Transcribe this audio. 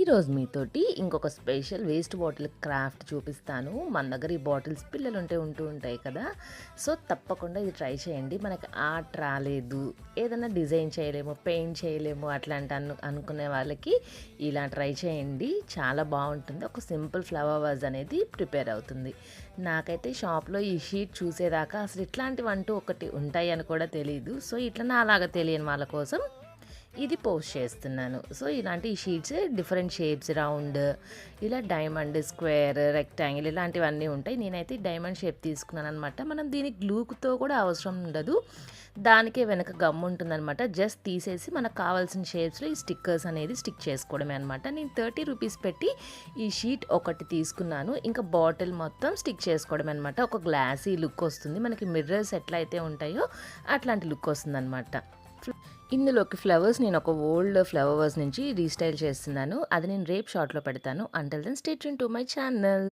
ఈరోజు మీతోటి ఇంకొక స్పెషల్ వేస్ట్ బాటిల్ క్రాఫ్ట్ చూపిస్తాను. మన దగ్గర ఈ బాటిల్స్ పిల్లలు ఉంటే ఉంటూ ఉంటాయి కదా. సో తప్పకుండా ఇది ట్రై చేయండి. మనకి ఆర్ట్ రాలేదు. ఏదైనా డిజైన్ చేయలేము పెయింట్ చేయలేము అట్లాంటి అను అనుకునే వాళ్ళకి ఇలా ట్రై చేయండి. చాలా బాగుంటుంది. ఒక సింపుల్ ఫ్లవర్ వాజ్ అనేది ప్రిపేర్ అవుతుంది. నాకైతే షాప్లో ఈ షీట్ చూసేదాకా అసలు ఇట్లాంటివి అంటూ ఒకటి ఉంటాయి అని కూడా తెలియదు సో ఇట్లా నా అలాగా తెలియని వాళ్ళ కోసం ఇది పోస్ట్ చేస్తున్నాను. సో ఇలాంటి ఈ షీట్స్ డిఫరెంట్ షేప్స్ రౌండ్ ఇలా డైమండ్ స్క్వేర్ రెక్టాంగిల్ ఇలాంటివన్నీ ఉంటాయి. నేనైతే డైమండ్ షేప్ తీసుకున్నాను అనమాట మనం దీనికి గ్లూతో కూడా అవసరం ఉండదు. దానికే వెనక గమ్ ఉంటుందన్నమాట. జస్ట్ తీసేసి మనకు కావాల్సిన షేప్స్లో ఈ స్టిక్కర్స్ అనేది స్టిక్ చేసుకోవడమే అనమాట నేను థర్టీ రూపీస్ పెట్టి ఈ షీట్ ఒకటి తీసుకున్నాను. ఇంకా బాటిల్ మొత్తం స్టిక్ చేసుకోవడం అనమాట ఒక గ్లాసీ లుక్ వస్తుంది. మనకి మిర్రర్స్ ఎట్లయితే ఉంటాయో అట్లాంటి లుక్ వస్తుందన్నమాట. ఇందులోకి ఫ్లవర్స్ నేను ఒక ఓల్డ్ ఫ్లవర్స్ నుంచి రీస్టైల్ చేస్తున్నాను. అది నేను రేప్ షార్ట్లో పెడతాను. Until then stay tuned to my channel